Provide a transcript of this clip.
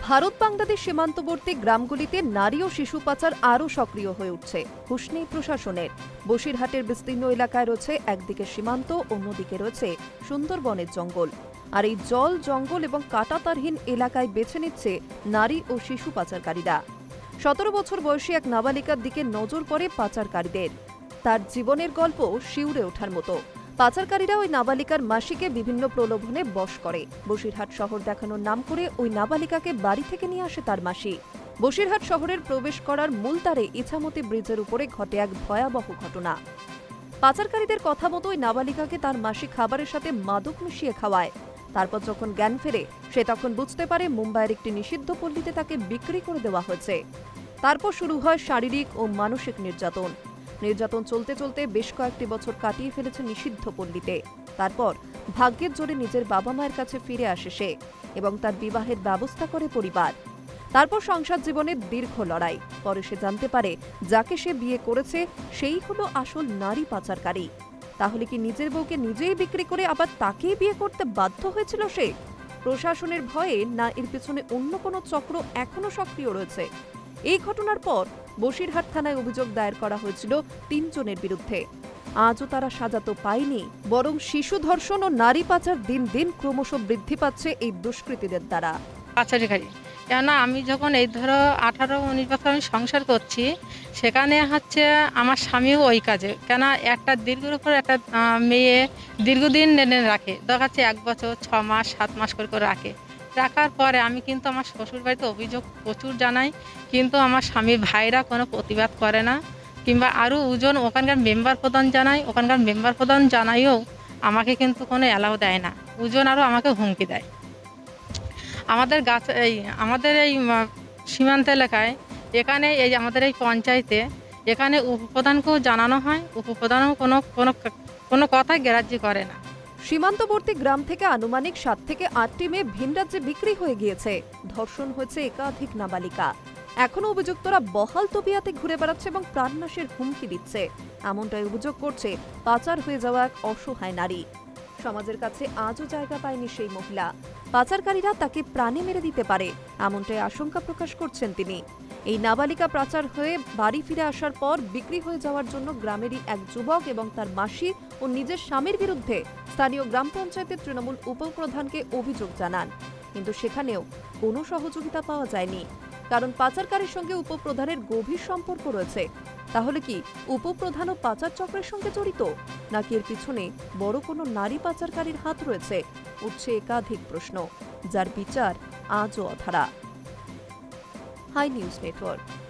ভারত বাংলাদেশ সীমান্তবর্তী গ্রামগুলিতে নারী ও শিশু পাচার আরও সক্রিয় হয়ে উঠছে, হুঁশ নেই প্রশাসনের। বসিরহাটের বিস্তীর্ণ এলাকায় রয়েছে একদিকে সীমান্ত, অন্যদিকে রয়েছে সুন্দরবনের জঙ্গল। আর এই জল, জঙ্গল এবং কাটাতারহীন এলাকায় বেছে নিচ্ছে নারী ও শিশু পাচারকারীরা। সতেরো বছর বয়সী এক নাবালিকার দিকে নজর পড়ে পাচারকারীদের। তার জীবনের গল্প শিউরে ওঠার মতো। পাচারকারীরা ওই নাবালিকার মাসিকে বিভিন্ন প্রলোভনে বশ করে। বসিরহাট শহর দেখানোর নাম করে ওই নাবালিকাকে বাড়ি থেকে নিয়ে আসে তার মাসি। বসিরহাট শহরের প্রবেশ করার মূল তারে ইছামতি ব্রিজের উপরে ঘটে এক ভয়াবহ ঘটনা। পাচারকারীদের কথা মতো ওই নাবালিকাকে তার মাসি খাবারের সাথে মাদক মিশিয়ে খাওয়ায়। তারপর যখন জ্ঞান ফেরে, সে তখন বুঝতে পারে মুম্বাইয়ের একটি নিষিদ্ধ পল্লীতে তাকে বিক্রি করে দেওয়া হয়েছে। তারপর শুরু হয় শারীরিক ও মানসিক নির্যাতন। নির্যাতন চলতে চলতে বেশ কয়েকটি বছর কাটিয়ে ফেলেছে নিষিদ্ধ পল্লীতে। তারপর ভাগ্যের জোরে নিজের বাবা মায়ের কাছে ফিরে আসে সে এবং তার বিবাহের ব্যবস্থা করে পরিবার। তারপর সংসার জীবনের দীর্ঘ লড়াই। পরে সে জানতে পারে যাকে সে বিয়ে করেছে, সেই হলো আসল নারী পাচারকারী। তাহলে কি নিজের বউকে নিজেই বিক্রি করে আবার তাকেই বিয়ে করতে বাধ্য হয়েছিল সে? প্রশাসনের ভয়ে না এর পেছনে অন্য কোনো চক্র এখনও সক্রিয় রয়েছে? এই ঘটনার পর বসিরহাট থানায় অভিযোগ দায়ের করা হয়েছিল তিনজনের বিরুদ্ধে। আজও তারা সাজা তো পায়নি, বরং শিশু ধর্ষণ ও নারী পাচার দিন দিন ক্রমশ বৃদ্ধি পাচ্ছে এই দুষ্কৃতীদের দ্বারা। কেননা আমি যখন এই ধরো আঠারো উনিশ বছর আমি সংসার করছি, সেখানে হচ্ছে আমার স্বামীও ওই কাজে। কেন একটা দীর্ঘর উপর একটা মেয়ে দীর্ঘদিন নেনে রাখে। হচ্ছে এক বছর, ছ মাস, সাত মাস করে করে রাখে। রাখার পরে আমি কিন্তু আমার শ্বশুর বাড়িতে অভিযোগ প্রচুর জানাই, কিন্তু আমার স্বামীর ভাইরা কোনো প্রতিবাদ করে না। কিংবা আরও ওজন ওখানকার মেম্বার প্রধান জানাই, ওখানকার মেম্বার প্রধান জানাইও আমাকে কিন্তু কোনো অ্যালাউ দেয় না। ওজন আরও আমাকে হুমকি দেয়। আমাদের গাছ, এই, আমাদের এই সীমান্ত এলাকায় এখানে এই আমাদের এই পঞ্চায়েতে এখানে উপপ্রধানকেও জানানো হয়, উপপ্রধানও কোনো কোনো কোনো কথাই গ্রাহ্য করে না। সীমান্তবর্তী গ্রাম থেকে আনুমানিক সাত থেকে আটটি মেয়ে ভিন রাজ্যে বিক্রি হয়ে গিয়েছে। ধর্ষণ হয়েছে একাধিক নাবালিকা। এখনও অভিযুক্তরা বহাল তবিয়াতে ঘুরে বেড়াচ্ছে এবং প্রাণনাশের হুমকি দিচ্ছে। এমনটাই অভিযোগ করছে পাচার হয়ে যাওয়া এক অসহায় নারী। সমাজের কাছে আজও জায়গা পায়নি সেই মহিলা। পাচারকারীরা তাকে প্রাণে মেরে দিতে পারে, এমনটাই আশঙ্কা প্রকাশ করছেন তিনি। এই নাবালিকা পাচার হয়ে বাড়ি ফিরে আসার পর বিক্রি হয়ে যাওয়ার জন্য গ্রামেরই এক যুবক এবং তার মাসি ও নিজের স্বামীর বিরুদ্ধে স্থানীয় গ্রাম পঞ্চায়েতের তৃণমূল উপপ্রধানকে অভিযোগ জানান। কিন্তু সেখানেও কোনো সহযোগিতা পাওয়া যায়নি। কারণ পাচারকারীর সঙ্গে উপপ্রধানের গভীর সম্পর্ক রয়েছে। তাহলে কি উপপ্রধান ও পাচার চক্রের সঙ্গে জড়িত? নাকি এর পিছনে বড় কোনো নারী পাচারকারীর হাত রয়েছে? উঠছে একাধিক প্রশ্ন, যার বিচার আজও অধারা। High news network.